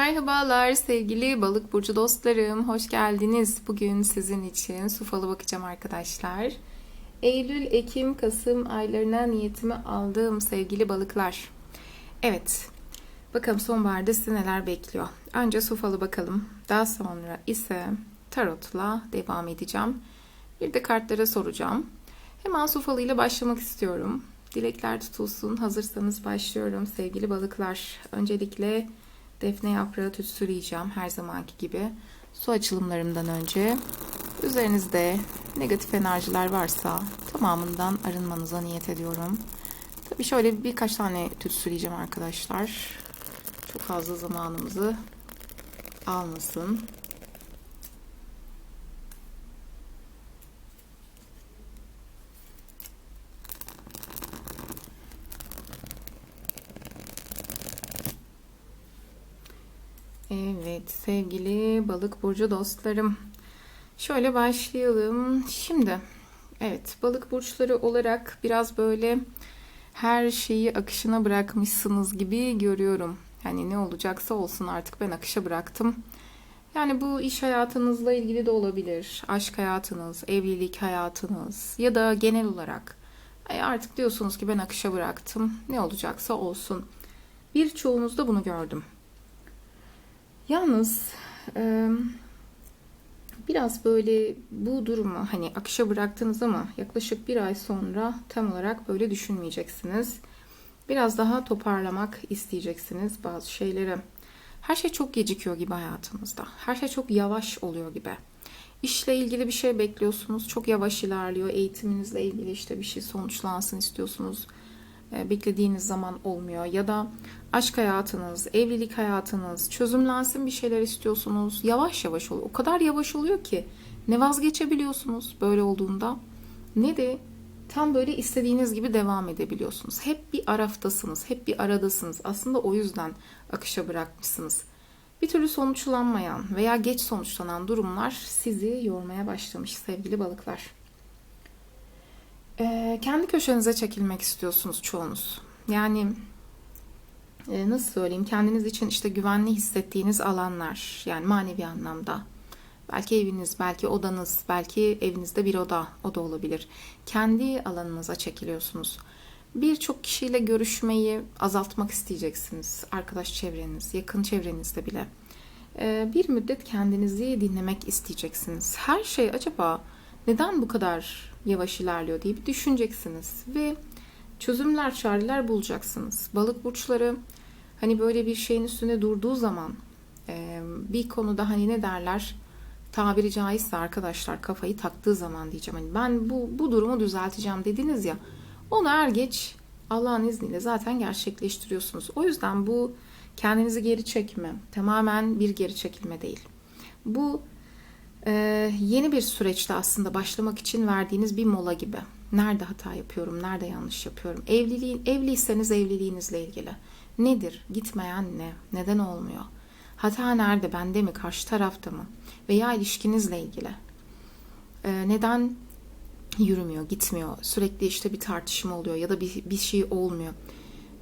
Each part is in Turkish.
Merhabalar sevgili balık burcu dostlarım. Hoş geldiniz. Bugün sizin için su falı bakacağım arkadaşlar. Eylül, Ekim, Kasım aylarına niyetimi aldığım sevgili balıklar. Evet. Bakalım sonbaharda sizi neler bekliyor. Önce su falı bakalım. Daha sonra ise tarotla devam edeceğim. Bir de kartlara soracağım. Hemen su falıyla başlamak istiyorum. Dilekler tutulsun. Hazırsanız başlıyorum sevgili balıklar. Öncelikle defne yaprağı tütsüleyeceğim her zamanki gibi. Su açılımlarımdan önce üzerinizde negatif enerjiler varsa tamamından arınmanıza niyet ediyorum. Tabii şöyle birkaç tane tütsüleyeceğim arkadaşlar. Çok fazla zamanımızı almasın. Evet sevgili balık burcu dostlarım. Şöyle başlayalım. Şimdi evet balık burçları olarak biraz böyle her şeyi akışına bırakmışsınız gibi görüyorum. Hani ne olacaksa olsun artık ben akışa bıraktım. Yani bu iş hayatınızla ilgili de olabilir. Aşk hayatınız, evlilik hayatınız ya da genel olarak. Artık diyorsunuz ki ben akışa bıraktım. Ne olacaksa olsun. Birçoğunuzda bunu gördüm. Yalnız e, biraz böyle bu durumu hani akışa bıraktınız ama yaklaşık bir ay sonra tam olarak böyle düşünmeyeceksiniz. Biraz daha toparlamak isteyeceksiniz bazı şeyleri. Her şey çok gecikiyor gibi hayatınızda. Her şey çok yavaş oluyor gibi. İşle ilgili bir şey bekliyorsunuz. Çok yavaş ilerliyor. Eğitiminizle ilgili işte bir şey sonuçlansın istiyorsunuz. Beklediğiniz zaman olmuyor. Ya da aşk hayatınız, evlilik hayatınız, çözümlensin bir şeyler istiyorsunuz. Yavaş yavaş oluyor. O kadar yavaş oluyor ki ne vazgeçebiliyorsunuz böyle olduğunda ne de tam böyle istediğiniz gibi devam edebiliyorsunuz. Hep bir araftasınız, hep bir aradasınız. Aslında o yüzden akışa bırakmışsınız. Bir türlü sonuçlanmayan veya geç sonuçlanan durumlar sizi yormaya başlamış sevgili balıklar. Ee, kendi köşenize çekilmek istiyorsunuz çoğunuz. Yani e, nasıl söyleyeyim kendiniz için işte güvenli hissettiğiniz alanlar yani manevi anlamda. Belki eviniz, belki odanız, belki evinizde bir oda, o da olabilir. Kendi alanınıza çekiliyorsunuz. Birçok kişiyle görüşmeyi azaltmak isteyeceksiniz. Arkadaş çevreniz, yakın çevrenizde bile. Ee, bir müddet kendinizi dinlemek isteyeceksiniz. Her şey acaba neden bu kadar yavaş ilerliyor diye bir düşüneceksiniz. Ve çözümler, çareler bulacaksınız. Balık burçları hani böyle bir şeyin üstünde durduğu zaman bir konuda hani ne derler tabiri caizse arkadaşlar kafayı taktığı zaman diyeceğim. Hani ben bu, bu durumu düzelteceğim dediniz ya onu er geç Allah'ın izniyle zaten gerçekleştiriyorsunuz. O yüzden bu kendinizi geri çekme tamamen bir geri çekilme değil. Bu e, yeni bir süreçte aslında başlamak için verdiğiniz bir mola gibi. Nerede hata yapıyorum, nerede yanlış yapıyorum? Evliliğin, evliyseniz evliliğinizle ilgili. Nedir? Gitmeyen ne? Neden olmuyor? Hata nerede? Bende mi? Karşı tarafta mı? Veya ilişkinizle ilgili. Ee, neden yürümüyor, gitmiyor? Sürekli işte bir tartışma oluyor ya da bir, bir şey olmuyor.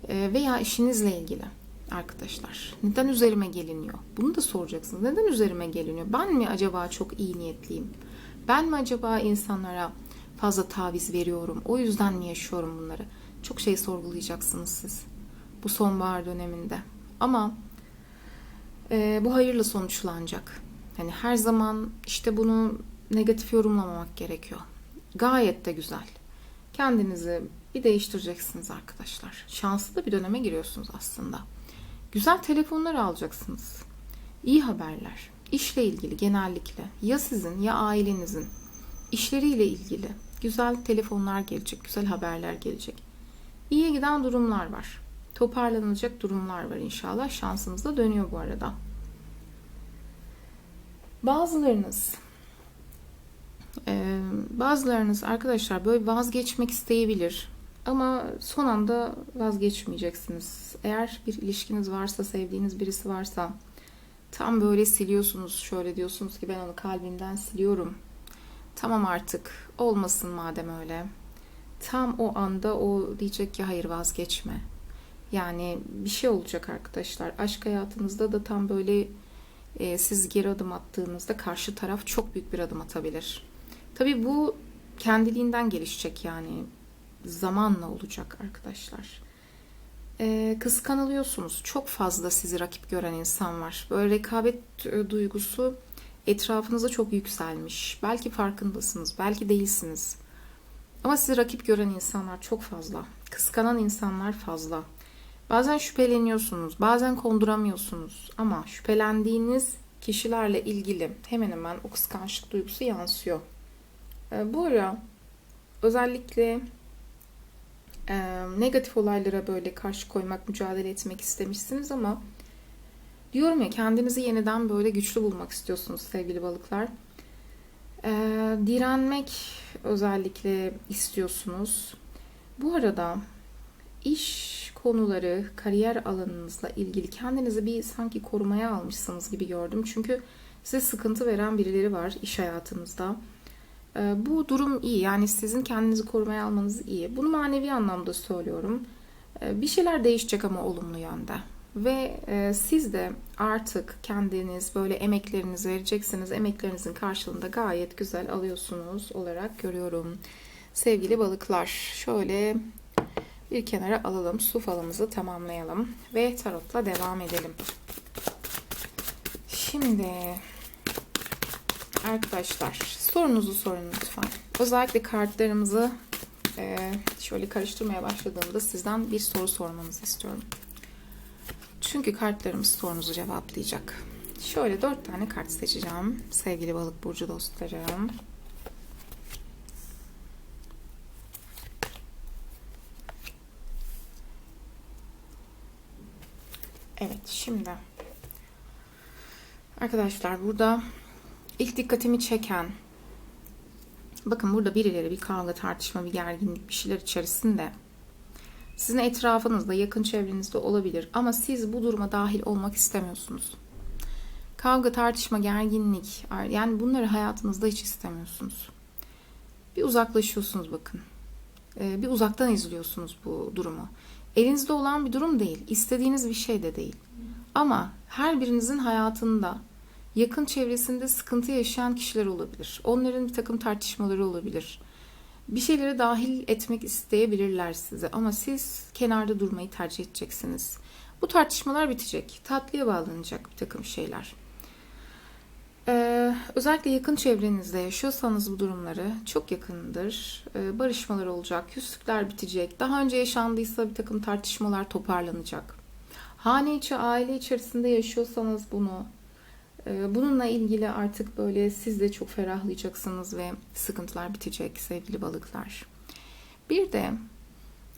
Ee, veya işinizle ilgili arkadaşlar. Neden üzerime geliniyor? Bunu da soracaksınız. Neden üzerime geliniyor? Ben mi acaba çok iyi niyetliyim? Ben mi acaba insanlara fazla taviz veriyorum? O yüzden mi yaşıyorum bunları? Çok şey sorgulayacaksınız siz bu sonbahar döneminde. Ama e, bu hayırla sonuçlanacak. Yani her zaman işte bunu negatif yorumlamamak gerekiyor. Gayet de güzel. Kendinizi bir değiştireceksiniz arkadaşlar. Şanslı da bir döneme giriyorsunuz aslında. Güzel telefonlar alacaksınız. İyi haberler. İşle ilgili genellikle ya sizin ya ailenizin işleriyle ilgili güzel telefonlar gelecek, güzel haberler gelecek. İyi giden durumlar var toparlanacak durumlar var inşallah. Şansınız da dönüyor bu arada. Bazılarınız bazılarınız arkadaşlar böyle vazgeçmek isteyebilir. Ama son anda vazgeçmeyeceksiniz. Eğer bir ilişkiniz varsa, sevdiğiniz birisi varsa tam böyle siliyorsunuz. Şöyle diyorsunuz ki ben onu kalbimden siliyorum. Tamam artık olmasın madem öyle. Tam o anda o diyecek ki hayır vazgeçme Yani bir şey olacak arkadaşlar. Aşk hayatınızda da tam böyle e, siz geri adım attığınızda karşı taraf çok büyük bir adım atabilir. Tabii bu kendiliğinden gelişecek yani zamanla olacak arkadaşlar. E, kıskanılıyorsunuz. Çok fazla sizi rakip gören insan var. Böyle rekabet e, duygusu etrafınıza çok yükselmiş. Belki farkındasınız, belki değilsiniz. Ama sizi rakip gören insanlar çok fazla. Kıskanan insanlar fazla. Bazen şüpheleniyorsunuz, bazen konduramıyorsunuz ama şüphelendiğiniz kişilerle ilgili hemen hemen o kıskançlık duygusu yansıyor. E, bu ara özellikle e, negatif olaylara böyle karşı koymak, mücadele etmek istemişsiniz ama diyorum ya kendinizi yeniden böyle güçlü bulmak istiyorsunuz sevgili balıklar. E, direnmek özellikle istiyorsunuz. Bu arada iş konuları, kariyer alanınızla ilgili kendinizi bir sanki korumaya almışsınız gibi gördüm. Çünkü size sıkıntı veren birileri var iş hayatınızda. Ee, bu durum iyi. Yani sizin kendinizi korumaya almanız iyi. Bunu manevi anlamda söylüyorum. Ee, bir şeyler değişecek ama olumlu yönde. Ve e, siz de artık kendiniz böyle emeklerinizi vereceksiniz. Emeklerinizin karşılığında gayet güzel alıyorsunuz olarak görüyorum. Sevgili balıklar, şöyle bir kenara alalım. Su falımızı tamamlayalım. Ve tarotla devam edelim. Şimdi arkadaşlar sorunuzu sorun lütfen. Özellikle kartlarımızı e, şöyle karıştırmaya başladığımda sizden bir soru sormanızı istiyorum. Çünkü kartlarımız sorunuzu cevaplayacak. Şöyle dört tane kart seçeceğim sevgili balık burcu dostlarım. Evet şimdi arkadaşlar burada ilk dikkatimi çeken bakın burada birileri bir kavga tartışma bir gerginlik bir şeyler içerisinde sizin etrafınızda yakın çevrenizde olabilir ama siz bu duruma dahil olmak istemiyorsunuz. Kavga tartışma gerginlik yani bunları hayatınızda hiç istemiyorsunuz. Bir uzaklaşıyorsunuz bakın. Ee, bir uzaktan izliyorsunuz bu durumu. Elinizde olan bir durum değil. istediğiniz bir şey de değil. Ama her birinizin hayatında yakın çevresinde sıkıntı yaşayan kişiler olabilir. Onların bir takım tartışmaları olabilir. Bir şeylere dahil etmek isteyebilirler size ama siz kenarda durmayı tercih edeceksiniz. Bu tartışmalar bitecek. Tatlıya bağlanacak bir takım şeyler. Ee, özellikle yakın çevrenizde yaşıyorsanız bu durumları çok yakındır. Ee, barışmalar olacak, küslükler bitecek. Daha önce yaşandıysa bir takım tartışmalar toparlanacak. Hane içi, aile içerisinde yaşıyorsanız bunu, bununla ilgili artık böyle siz de çok ferahlayacaksınız ve sıkıntılar bitecek sevgili balıklar. Bir de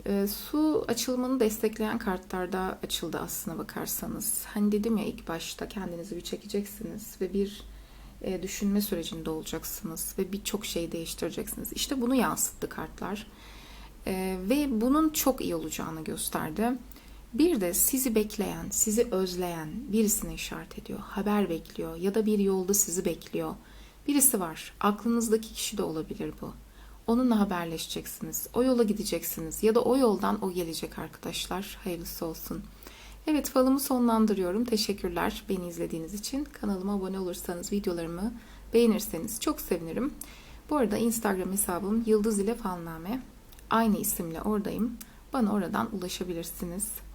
e, su açılmanı destekleyen kartlarda açıldı aslına bakarsanız. Hani dedim ya ilk başta kendinizi bir çekeceksiniz ve bir e, düşünme sürecinde olacaksınız ve birçok şey değiştireceksiniz. İşte bunu yansıttı kartlar. E, ve bunun çok iyi olacağını gösterdi. Bir de sizi bekleyen, sizi özleyen birisine işaret ediyor. Haber bekliyor ya da bir yolda sizi bekliyor. Birisi var. Aklınızdaki kişi de olabilir bu. Onunla haberleşeceksiniz. O yola gideceksiniz ya da o yoldan o gelecek arkadaşlar. Hayırlısı olsun. Evet falımı sonlandırıyorum. Teşekkürler beni izlediğiniz için. Kanalıma abone olursanız, videolarımı beğenirseniz çok sevinirim. Bu arada Instagram hesabım Yıldız ile Falname. Aynı isimle oradayım. Bana oradan ulaşabilirsiniz.